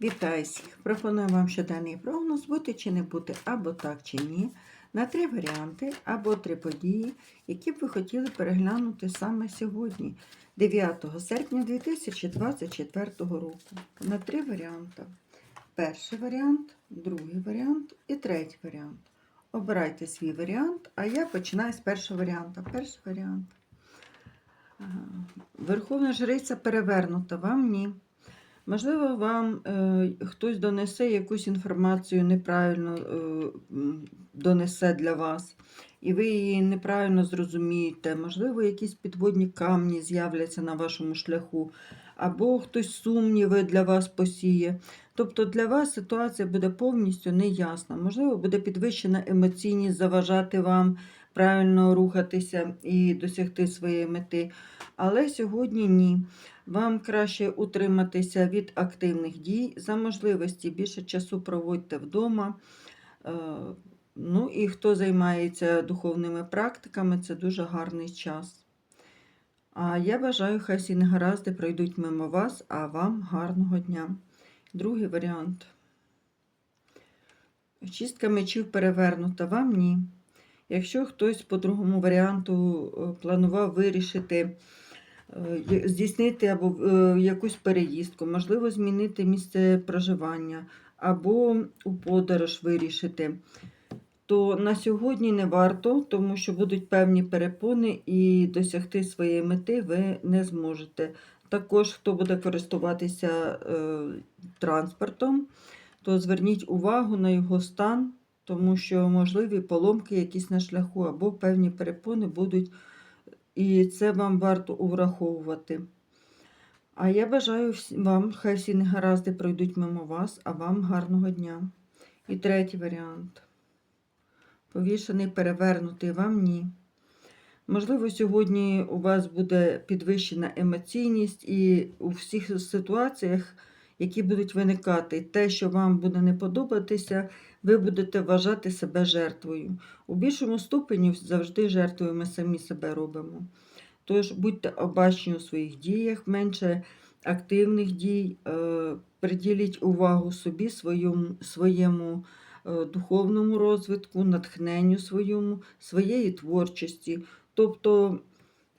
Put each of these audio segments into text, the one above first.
Вітаю всіх! Пропоную вам щоденний прогноз бути чи не бути або так чи ні, на три варіанти або три події, які б ви хотіли переглянути саме сьогодні, 9 серпня 2024 року. На три варіанти. Перший варіант, другий варіант і третій варіант. Обирайте свій варіант, а я починаю з першого варіанту. Перший варіант. Верховна жриця перевернута, вам ні. Можливо, вам е, хтось донесе якусь інформацію неправильно е, донесе для вас, і ви її неправильно зрозумієте. Можливо, якісь підводні камні з'являться на вашому шляху, або хтось сумніви для вас посіє. Тобто для вас ситуація буде повністю неясна. Можливо, буде підвищена емоційність заважати вам правильно рухатися і досягти своєї мети. Але сьогодні ні. Вам краще утриматися від активних дій, за можливості більше часу проводьте вдома. Е, Ну і хто займається духовними практиками, це дуже гарний час. А я бажаю, хай всі негаразди пройдуть мимо вас, а вам гарного дня. Другий варіант. Чистка мечів перевернута, вам ні. Якщо хтось по другому варіанту е, планував вирішити е, здійснити або е, якусь переїздку, можливо, змінити місце проживання, або у подорож вирішити, то на сьогодні не варто, тому що будуть певні перепони і досягти своєї мети ви не зможете. Також, хто буде користуватися транспортом, то зверніть увагу на його стан, тому що можливі поломки якісь на шляху або певні перепони будуть і це вам варто враховувати. А я бажаю вам, хай всі негаразди пройдуть мимо вас, а вам гарного дня. І третій варіант. Повішений, перевернутий, вам ні. Можливо, сьогодні у вас буде підвищена емоційність, і у всіх ситуаціях, які будуть виникати, те, що вам буде не подобатися, ви будете вважати себе жертвою. У більшому ступені завжди жертвою ми самі себе робимо. Тож будьте обачні у своїх діях, менше активних дій, е, приділіть увагу собі, своєму, своєму е, духовному розвитку, натхненню своєму, своєї творчості. Тобто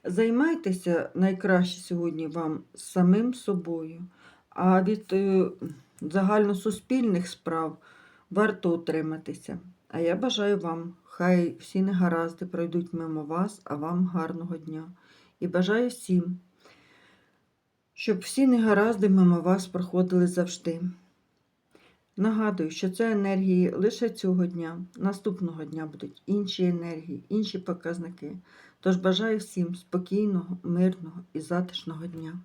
займайтеся найкраще сьогодні вам самим собою, а від е, загальносуспільних справ варто утриматися. А я бажаю вам, хай всі негаразди пройдуть мимо вас, а вам гарного дня. І бажаю всім, щоб всі негаразди мимо вас проходили завжди. Нагадую, що це енергії лише цього дня. Наступного дня будуть інші енергії, інші показники. Тож бажаю всім спокійного, мирного і затишного дня.